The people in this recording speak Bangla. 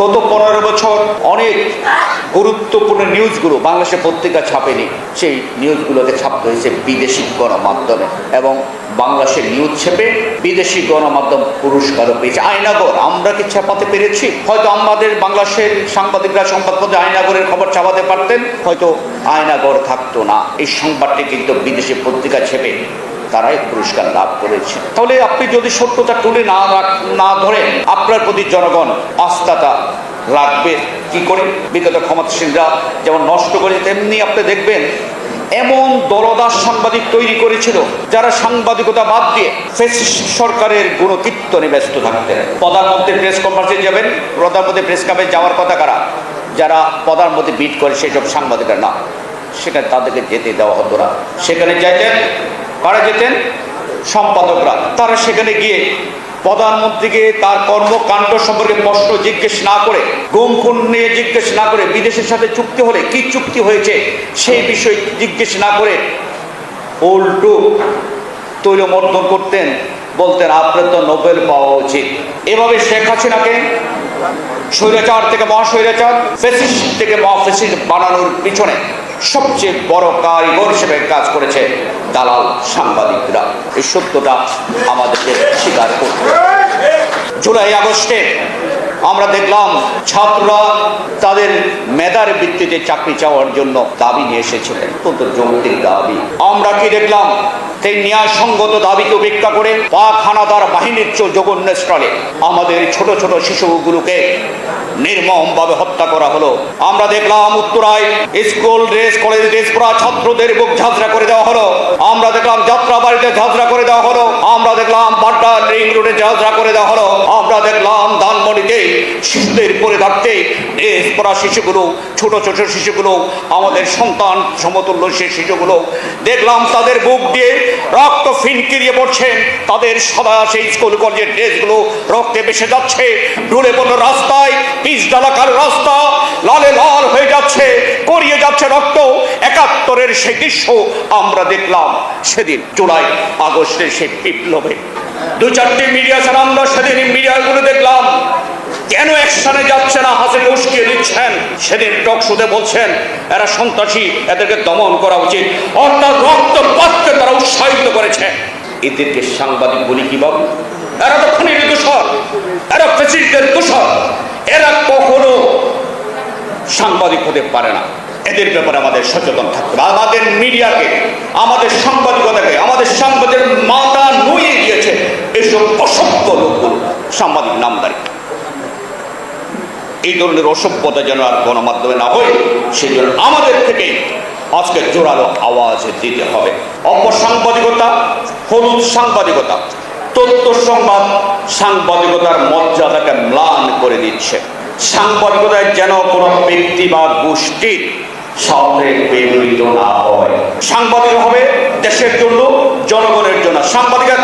গত পনেরো বছর অনেক গুরুত্বপূর্ণ নিউজগুলো বাংলাদেশের পত্রিকা ছাপেনি। সেই নিউজগুলোকে ছাপতে হয়েছে বিদেশি গণমাধ্যমে এবং বাংলাদেশের নিউজ ছেপে বিদেশি গণমাধ্যম পুরস্কারও পেয়েছে। আয়নাগর আমরা কি ছাপাতে পেরেছি? হয়তো আমাদের বাংলাদেশের সাংবাদিকরা সংবাদপত্রে আয়নাগরের খবর ছাপাতে পারতেন, হয়তো আয়নাগর থাকতো না। এই সংবাদটি কিন্তু বিদেশি পত্রিকা ছেপে তারাই পুরস্কার লাভ করেছে তাহলে আপনি যদি সত্যতা তুলে না না ধরেন আপনার প্রতি জনগণ আস্থাটা রাখবে কি করে? বিগত ক্ষমতাসীনরা যেমন নষ্ট করে তেমনি আপনি দেখবেন এমন দলদাস সাংবাদিক তৈরি করেছিল, যারা সাংবাদিকতা বাদ দিয়ে সরকারের গুণকীর্তনে ব্যস্ত থাকতেন। প্রধানমন্ত্রী প্রেস কনফারেন্সে যাবেন, প্রধানমন্ত্রী প্রেস ক্লাবে যাওয়ার কথা কারা? যারা প্রধানমন্ত্রী বিট করে সেসব সাংবাদিকরা না। সেখানে তাদেরকে যেতে দেওয়া হতো না। সেখানে যাইতেন কারা যেতেন? সম্পাদকরা। তারা সেখানে গিয়ে প্রধানমন্ত্রীকে তার কর্মকাণ্ড সম্পর্কে প্রশ্ন জিজ্ঞেস না করে, গুম নিয়ে জিজ্ঞেস না করে, বিদেশের সাথে চুক্তি হলে কি চুক্তি হয়েছে সেই বিষয়ে জিজ্ঞেস না করে উল্টো তৈলমর্দন করতেন, বলতেন, আপনার তো নোবেল পাওয়া উচিত। এভাবে শেখ হাসিনাকে স্বৈরাচার থেকে মহাস্বৈরাচার ফেসিস্ট থেকে মহাফেসিস্ট বানানোর পিছনে সবচেয়ে বড় কারিগর হিসেবে কাজ করেছে দালাল সাংবাদিকরা। এই সত্যটা আমাদেরকে স্বীকার করতে জুলাই আগস্টে আমরা দেখলাম ছাত্ররা তাদের মেধার ভিত্তিতে চাকরি চাওয়ার জন্য দাবি নিয়ে এসেছিলেন। অত্যন্ত যৌক্তিক দাবি। আমরা কি দেখলাম? সেই ন্যায়সঙ্গত দাবিকে উপেক্ষা করে পাক হানাদার বাহিনীর চো জঘন্য স্থলে আমাদের ছোট ছোট শিশুগুলোকে নির্মমভাবে হত্যা করা হলো। আমরা দেখলাম উত্তরায় স্কুল, ড্রেস কলেজ ড্রেস পরা ছাত্রদের বুক ঝাঁঝরা করে দেওয়া হলো। আমরা দেখলাম যাত্রা বাড়িতে ঝাঁঝরা করে দেওয়া হলো। আমরা দেখলাম বাড্ডা রিং রোডে ঝাঁঝরা করে দেওয়া হলো। আমরা দেখলাম ধানমন্ডিতে শিশুদের পরিদার্থে ড্রেস পরা শিশুগুলো, ছোট ছোট শিশুগুলো, আমাদের সন্তান, সমতুল্য সেই শিশুগুলো, দেখলাম তাদের বুক দিয়ে রক্ত ফিনকিরিয়ে পড়ছে। তাদের সদা সেই স্কুল কলেজের ড্রেসগুলো রক্তে বেসে যাচ্ছে। ঢুলে পড়ল রাস্তায়, পিচ ডালাকার রাস্তা, লালে লাল হয়ে যাচ্ছে করিয়ে যাচ্ছে রক্ত। একাত্তরের সে দৃশ্য আমরা দেখলাম সেদিন, জুলাই আগস্টের সেই বিপ্লবে। দু চারটি মিডিয়া ছাড়া আমরা সেদিন মিডিয়াগুলো দেখলাম। কেন অ্যাকশনে যাচ্ছে না? হাসিনে উস্কিয়ে দিচ্ছেন। সেদিন টক শুতে বলছেন, এরা সন্ত্রাসী, এদেরকে দমন করা উচিত। অর্থাৎ রক্তপাতকে তারা উৎসাহিত করেছে। এদেরকে সাংবাদিক বলি কি বল? এরা তো খুনির দোষর, এরা ফেসিস্টদের দোষর। এরা কখনো সাংবাদিক হতে পারে না। এদের ব্যাপারে আমাদের সচেতন থাকতে হবে। আমাদের মিডিয়াকে, আমাদের সাংবাদিকতাকে, আমাদের সাংবাদিক মাথা নুয়ে দিয়েছে এসব অসভ্য লোকগুলো। সাংবাদিক নামদারি। এই ধরনের অসভ্যতা যেন আর গণমাধ্যমে না হয় সেই জন্য আমাদের থেকে আজকে জোরালো আওয়াজ দিতে হবে। অপসাংবাদিকতা, হলুদ সাংবাদিকতা, তথ্য সংবাদ, সাংবাদিকতার মর্যাদাকে ম্লান করে দিচ্ছে। সাংবাদিকতায় যেন কোনো ব্যক্তি বা গোষ্ঠীর হয়। সাংবাদিক হবে দেশের জন্য, জনগণের জন্য। সাংবাদিকের